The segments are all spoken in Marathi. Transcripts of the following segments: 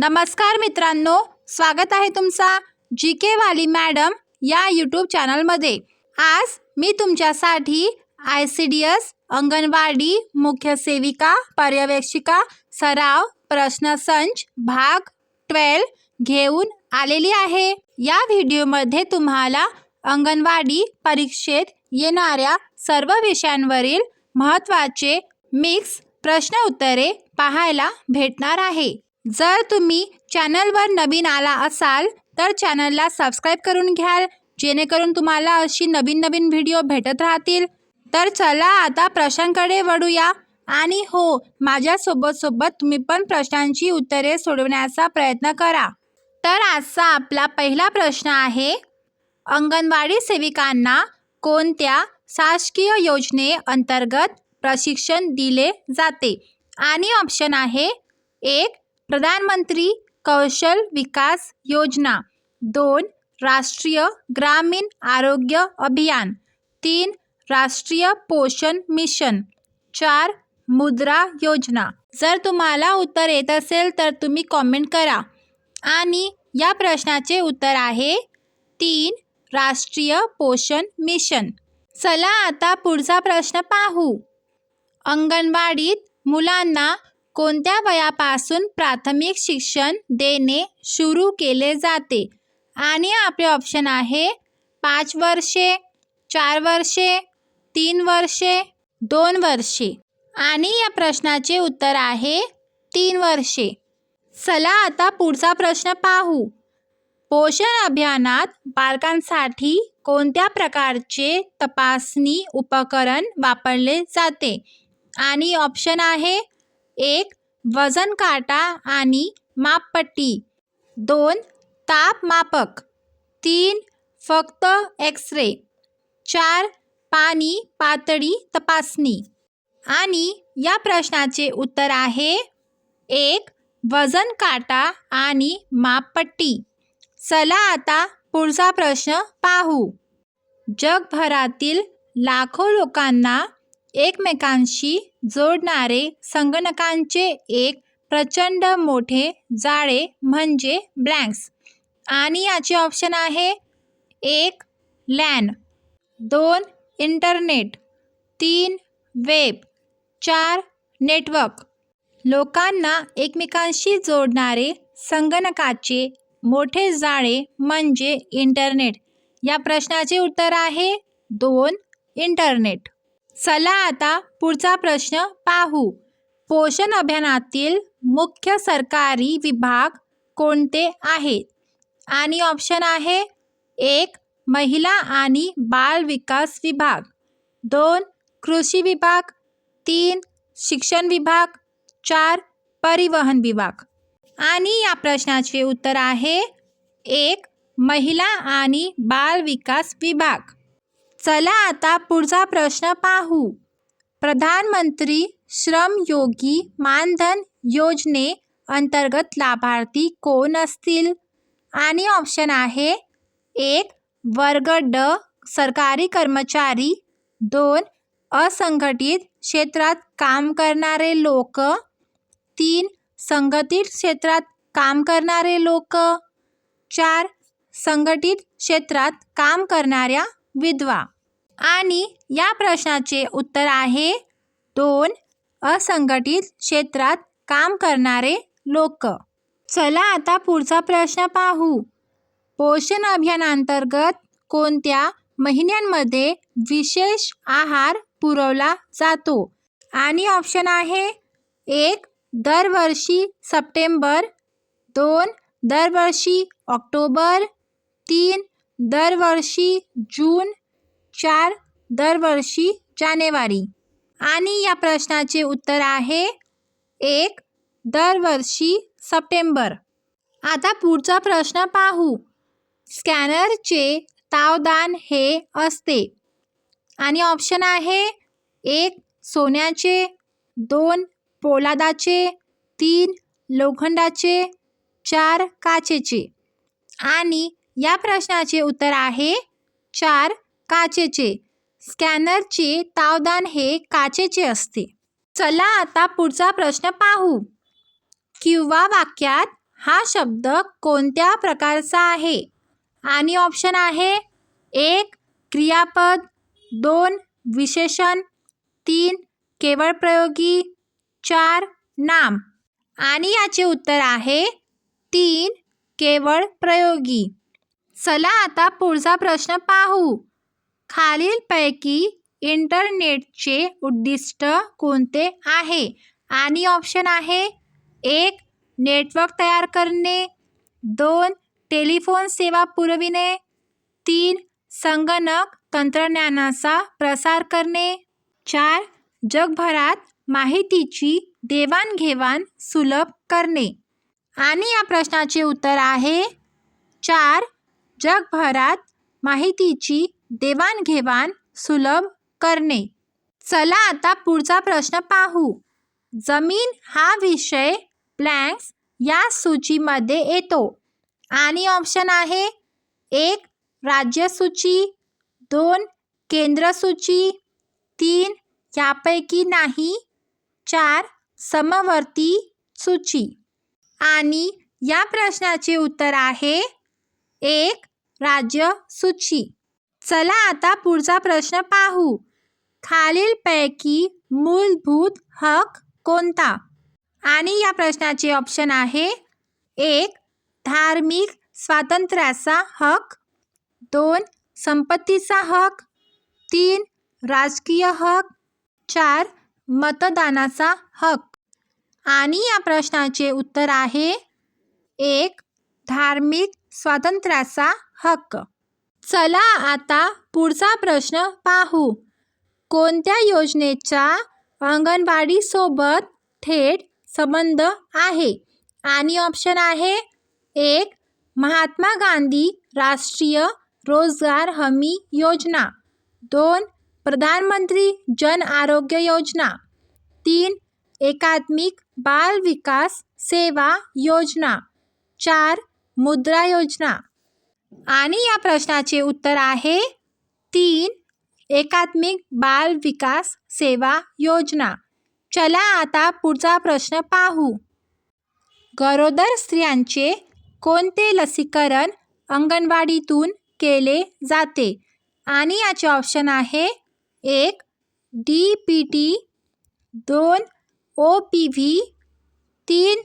नमस्कार मित्रांनो स्वागत आहे तुमचा जी के वाली मॅडम या यूट्यूब चॅनलमध्ये. आज मी तुमच्यासाठी I C D S anganwadi मुख्य सेविका पर्यवेक्षिका सराव प्रश्नसंच भाग ट्वेल्व घेऊन आलेली आहे. या व्हिडिओमध्ये तुम्हाला अंगणवाडी परीक्षेत येणाऱ्या सर्व विषयांवरील महत्त्वाचे मिक्स प्रश्न उत्तरे पाहायला भेटणार आहे. जर तुम्ही चॅनलवर नवीन आला असाल तर चॅनलला सबस्क्राईब करून घ्याल जेणेकरून तुम्हाला अशी नवीन नवीन व्हिडिओ भेटत राहतील. तर चला आता प्रश्नांकडे वळूया. आणि हो माझ्यासोबत सोबत तुम्ही पण प्रश्नांची उत्तरे सोडवण्याचा प्रयत्न करा. तर आजचा आपला पहिला प्रश्न आहे अंगणवाडी सेविकांना कोणत्या शासकीय योजनेअंतर्गत प्रशिक्षण दिले जाते? आणि ऑप्शन आहे एक प्रधानमंत्री कौशल विकास योजना. दोन राष्ट्रीय ग्रामीण आरोग्य अभियान. तीन राष्ट्रीय पोषण मिशन. चार मुद्रा योजना. जर तुम्हाला उत्तर येत असेल तर तुम्ही कॉमेंट करा. आणि या प्रश्नाचे उत्तर आहे तीन राष्ट्रीय पोषण मिशन. चला आता पुढचा प्रश्न पाहू. अंगणवाडीत मुलांना कोणत्या वयापासून प्राथमिक शिक्षण देणे सुरू केले जाते? आणि आपले ऑप्शन आहे पाच वर्षे चार वर्षे तीन वर्षे दोन वर्षे. आणि या प्रश्नाचे उत्तर आहे तीन वर्षे. चला आता पुढचा प्रश्न पाहू. पोषण अभियानात बालकांसाठी कोणत्या प्रकारचे तपासणी उपकरण वापरले जाते? आणि ऑप्शन आहे एक वजन काटा आणि मापपट्टी. दोन तापमापक तीन फक्त एक्स रे चार पाणी पातळी तपासणी. आणि या प्रश्नाचे उत्तर आहे एक वजन काटा आणि मापपट्टी. चला आता पुढचा प्रश्न पाहू. जगभरातील लाखो लोकांना एकमेकांशी जोडणारे संगणकांचे एक प्रचंड मोठे जाळे म्हणजे ब्लँक्स. आणि याचे ऑप्शन आहे एक लॅन दोन इंटरनेट. तीन वेब. चार नेटवर्क. लोकांना एकमेकांशी जोडणारे संगणकाचे मोठे जाळे म्हणजे इंटरनेट. या प्रश्नाचे उत्तर आहे दोन इंटरनेट. चला आता पुढचा प्रश्न पाहू. पोषण अभियानातील मुख्य सरकारी विभाग कोणते आहेत? आणि ऑप्शन आहे एक महिला आणि बाल विकास विभाग. दोन कृषी विभाग. तीन शिक्षण विभाग. चार परिवहन विभाग. आणि या प्रश्नाचे उत्तर आहे एक महिला आणि बाल विकास विभाग. चला आता पुढचा प्रश्न पाहू. प्रधानमंत्री श्रम योगी मानधन योजने अंतर्गत लाभार्थी कोण असतील? आणि ऑप्शन आहे एक वर्ग ड सरकारी कर्मचारी. दोन असंघटित क्षेत्रात काम करणारे लोक. तीन संघटित क्षेत्रात काम करणारे लोक. चार संघटित क्षेत्रात काम करणाऱ्या विधवा. आणि या प्रश्नाचे उत्तर आहे दोन असंघटित क्षेत्रात काम करणारे लोक. चला आता पुढचा प्रश्न पाहू. पोषण अभियानांतर्गत कोणत्या महिन्यांमध्ये विशेष आहार पुरवला जातो? आणि ऑप्शन आहे एक दरवर्षी सप्टेंबर दोन दरवर्षी ऑक्टोबर तीन दरवर्षी जून चार दरवर्षी जानेवारी. आणि या प्रश्नाचे उत्तर आहे एक दरवर्षी सप्टेंबर. आता पुढचा प्रश्न पाहू. स्कॅनरचे तावदान हे असते. आणि ऑप्शन आहे एक सोन्याचे दोन पोलादाचे तीन लोखंडाचे चार काचेचे. आणि या प्रश्नाचे उत्तर आहे चार काचेचे. स्कॅनरचे तावदान हे काचेचे असते. चला आता पुढचा प्रश्न पाहू. किंवा वाक्यात हा शब्द कोणत्या प्रकारचा आहे? आणि ऑप्शन आहे एक क्रियापद दोन विशेषण तीन केवळ प्रयोगी चार नाम. आणि याचे उत्तर आहे तीन केवळ प्रयोगी चला आता पुढचा प्रश्न पाहू. खालीलपैकी इंटरनेटचे उद्दिष्ट कोणते आहे? आणि ऑप्शन आहे एक नेटवर्क तयार करणे दोन टेलिफोन सेवा पुरविणे तीन संगणक तंत्रज्ञानाचा प्रसार करणे चार जगभरात माहितीची देवाणघेवाण सुलभ करणे. आणि या प्रश्नाचे उत्तर आहे चार जगभरात माहितीची देवाणघेवाण सुलभ करणे. चला आता पुढचा प्रश्न पाहू. जमीन हा विषय प्लँक्स या सूचीमध्ये येतो. आणि ऑप्शन आहे एक राज्य सूची दोन केंद्र सूची तीन यापैकी नाही चार समवर्ती सूची. आणि या प्रश्नाचे उत्तर आहे एक राज्य सूची. चला आता पुढचा प्रश्न पाहू. खालीलपैकी मूलभूत हक कोणता? आणि या प्रश्नाचे ऑप्शन आहे एक धार्मिक स्वातंत्र्याचा हक दोन संपत्तीचा हक तीन राजकीय हक चार मतदानाचा हक आणि या प्रश्नाचे उत्तर आहे एक धार्मिक स्वातंत्र्याचा हक्क. चला आता पुढचा प्रश्न पाहू. कोणत्या योजनेचा अंगणवाडीसोबत थेट संबंध आहे? आणि ऑप्शन आहे एक महात्मा गांधी राष्ट्रीय रोजगार हमी योजना. दोन प्रधानमंत्री जन आरोग्य योजना. तीन एकात्मिक बाल विकास सेवा योजना. चार मुद्रा योजना. आणि या प्रश्नाचे उत्तर आहे तीन एकात्मिक बाल विकास सेवा योजना. चला आता पुढचा प्रश्न पाहू. गरोदर स्त्रियांचे कोणते लसीकरण अंगणवाडीतून केले जाते? आणि याचे ऑप्शन आहे एक डी पी टी दोन ओ पी व्ही तीन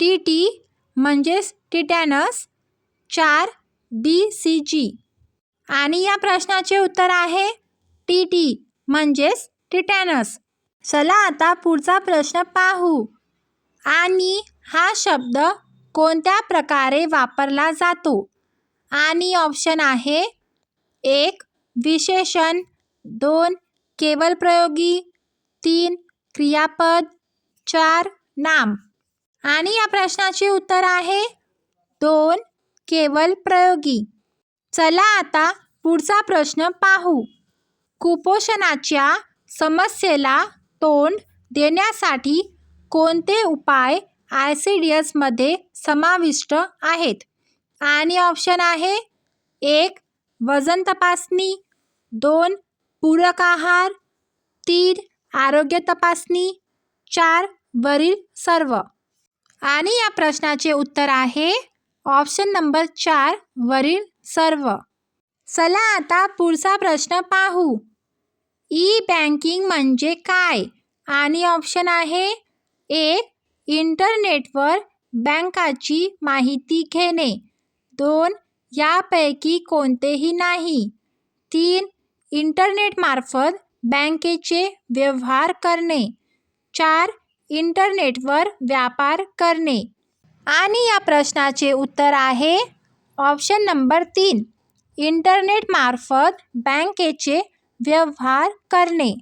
टी टी म्हणजेच टिटॅनस चार डी सी जी. आणि या प्रश्नाचे उत्तर आहे टी टी म्हणजेच टिटॅनस. चला आता पुढचा प्रश्न पाहू. आणि हा शब्द कोणत्या प्रकारे वापरला जातो? आणि ऑप्शन आहे एक विशेषण. दोन केवल प्रयोगी तीन क्रियापद. चार नाम. आणि या प्रश्नाचे उत्तर आहे दोन केवळ प्रयोगी. चला आता पुढचा प्रश्न पाहू. कुपोषणाच्या समस्येला तोंड देण्यासाठी कोणते उपाय आय सी डी एसमध्ये समाविष्ट आहेत? आणि ऑप्शन आहे एक वजन तपासणी दोन पूरक आहार तीन आरोग्य तपासणी चार वरील सर्व. आणि या प्रश्नाचे उत्तर आहे ऑप्शन नंबर चार वरील सर्व. चला आता पुढचा प्रश्न पाहू. ई बँकिंग म्हणजे काय? आणि ऑप्शन आहे एक इंटरनेटवर बँकाची माहिती घेणे. दोन यापैकी कोणतेही नाही. तीन इंटरनेटमार्फत बँकेचे व्यवहार करणे. चार इंटरनेटवर व्यापार करणे. आणि या प्रश्नाचे उत्तर आहे ऑप्शन नंबर तीन इंटरनेटमार्फत बँकेचे व्यवहार करणे.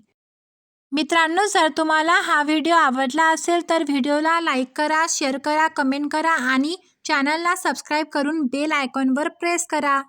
मित्रांनो जर तुम्हाला हा व्हिडिओ आवडला असेल तर व्हिडिओला लाईक करा शेअर करा कमेंट करा आणि चॅनलला सबस्क्राईब करून बेल आयकॉनवर प्रेस करा.